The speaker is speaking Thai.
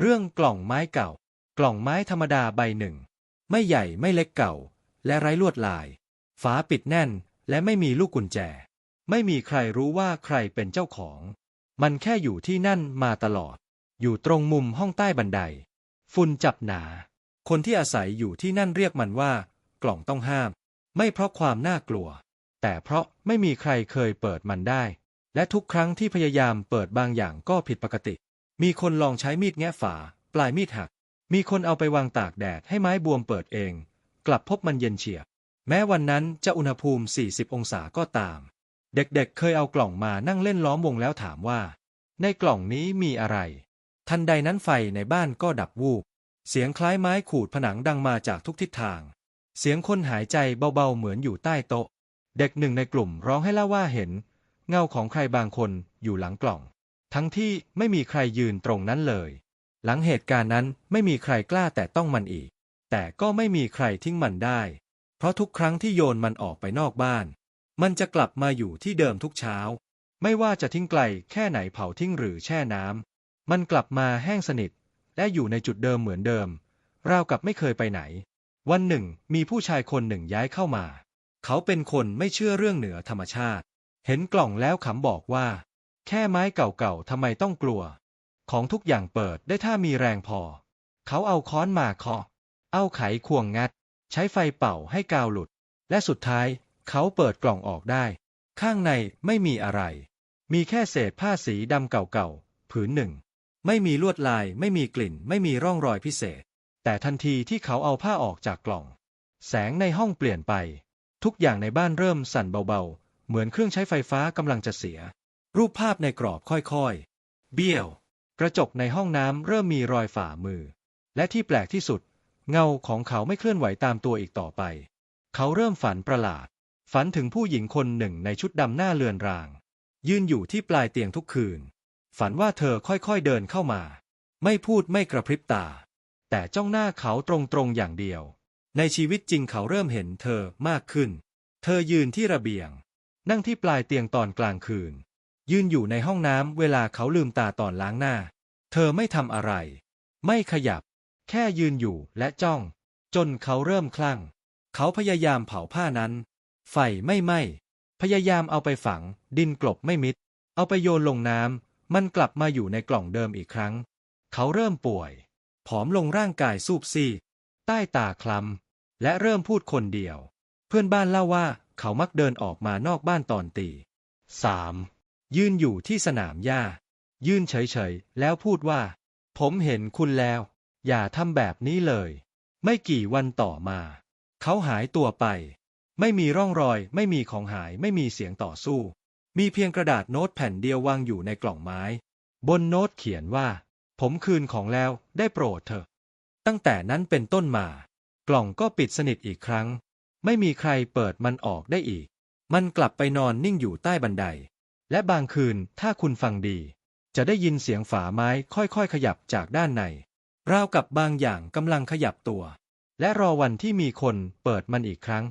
เรื่องกล่องไม้เก่า กล่องไม้ธรรมดาใบหนึ่ง ไม่ใหญ่ไม่เล็กเก่า และไร้ลวดลาย ฝาปิดแน่นและไม่มีลูกกุญแจ ไม่มีใครรู้ว่าใครเป็นเจ้าของ มันแค่อยู่ที่นั่นมาตลอด อยู่ตรงมุมห้องใต้บันได ฝุ่นจับหนา คนที่อาศัยอยู่ที่นั่นเรียกมันว่า กล่องต้องห้าม ไม่เพราะความน่ากลัว แต่เพราะไม่มีใครเคยเปิดมันได้ และทุกครั้งที่พยายามเปิดบางอย่างก็ผิดปกติ มีคนลองใช้มีดแงะฝา ปลายมีดหัก มีคนเอาไปวางตากแดดให้ไม้บวมเปิดเอง กลับพบมันเย็นเฉียบ แม้วันนั้นจะอุณหภูมิ 40 องศาก็ตาม เด็กๆเคยเอากล่องมานั่งเล่นล้อมวงแล้วถามว่า ในกล่องนี้มีอะไร ทันใดนั้นไฟในบ้านก็ดับวูบ เสียงคล้ายไม้ขูดผนังดังมาจากทุกทิศทาง เสียงคนหายใจเบาๆเหมือนอยู่ใต้โต๊ะ เด็กหนึ่งในกลุ่มร้องให้เล่าว่าเห็น เงาของใครบางคนอยู่หลังกล่อง ทั้งที่ไม่มีใครยืนตรงนั้นเลย หลังเหตุการณ์นั้นไม่มีใครกล้าแต่ต้องมันอีก แต่ก็ไม่มีใครทิ้งมันได้ เพราะทุกครั้งที่โยนมันออกไปนอกบ้าน มันจะกลับมาอยู่ที่เดิมทุกเช้า ไม่ว่าจะทิ้งไกลแค่ไหนเผาทิ้งหรือแช่น้ำมันกลับมาแห้งสนิท และอยู่ในจุดเดิมเหมือนเดิม ราวกับไม่เคยไปไหน วันหนึ่ง มีผู้ชายคนหนึ่งย้ายเข้ามา เขาเป็นคนไม่เชื่อเรื่องเหนือธรรมชาติ เห็นกล่องแล้วขำบอกว่า แค่ไม้เก่าๆทำไมต้องกลัว ของทุกอย่างเปิดได้ถ้ามีแรงพอ เขาเอาค้อนมาเคาะ เอาไขควงงัด ใช้ไฟเป่าให้กาวหลุด และสุดท้ายเขาเปิดกล่องออกได้ ข้างในไม่มีอะไร มีแค่เศษผ้าสีดำเก่าๆผืนหนึ่ง ไม่มีลวดลายไม่มีกลิ่น ไม่มีร่องรอยพิเศษ แต่ทันทีที่เขาเอาผ้าออกจากกล่อง แสงในห้องเปลี่ยนไป ทุกอย่างในบ้านเริ่มสั่นเบาๆ เหมือนเครื่องใช้ไฟฟ้ากำลังจะเสีย รูปภาพในกรอบค่อยๆ เบี้ยว กระจกในห้องน้ำเริ่มมีรอยฝ่ามือ และที่แปลกที่สุด เงาของเขาไม่เคลื่อนไหวตามตัวอีกต่อไป เขาเริ่มฝันประหลาด ฝันถึงผู้หญิงคนหนึ่งในชุดดำหน้าเลือนราง ยืนอยู่ที่ปลายเตียงทุกคืน ฝันว่าเธอค่อยๆเดินเข้ามา ไม่พูดไม่กระพริบตา แต่จ้องหน้าเขาตรงๆอย่างเดียว ในชีวิตจริงเขาเริ่มเห็นเธอมากขึ้น เธอยืนที่ระเบียง นั่งที่ปลายเตียงตอนกลางคืน ยืนอยู่ในห้องน้ำเวลาเขาลืมตาตอนล้างหน้า เธอไม่ทำอะไร ไม่ขยับ แค่ยืนอยู่และจ้อง จนเขาเริ่มคลั่ง เขาพยายามเผาผ้านั้น ไฟไม่ไหม้พยายามเอาไปฝัง ดินกลบไม่มิด เอาไปโยนลงน้ำมันกลับมาอยู่ในกล่องเดิมอีกครั้ง เขาเริ่มป่วย ผอมลงร่างกายสูบซีดใต้ตาคล้ำและเริ่มพูดคนเดียว เพื่อนบ้านเล่าว่าเขามักเดินออกมานอกบ้านตอนตีสาม ยืนอยู่ที่สนามหญ้า ยืนเฉยๆ แล้วพูดว่า ผมเห็นคุณแล้ว อย่าทำแบบนี้เลย ไม่กี่วันต่อมา เขาหายตัวไป ไม่มีร่องรอย ไม่มีของหาย ไม่มีเสียงต่อสู้ มีเพียงกระดาษโน้ตแผ่นเดียววางอยู่ในกล่องไม้ บนโน้ตเขียนว่า ผมคืนของแล้ว ได้โปรดเถอะ ตั้งแต่นั้นเป็นต้นมา กล่องก็ปิดสนิทอีกครั้ง ไม่มีใครเปิดมันออกได้อีก มันกลับไปนอนนิ่งอยู่ใต้บันได และบางคืนถ้าคุณฟังดี จะได้ยินเสียงฝาไม้ค่อยๆ ขยับจากด้านใน ราวกับบางอย่างกำลังขยับตัว และรอวันที่มีคนเปิดมันอีกครั้ง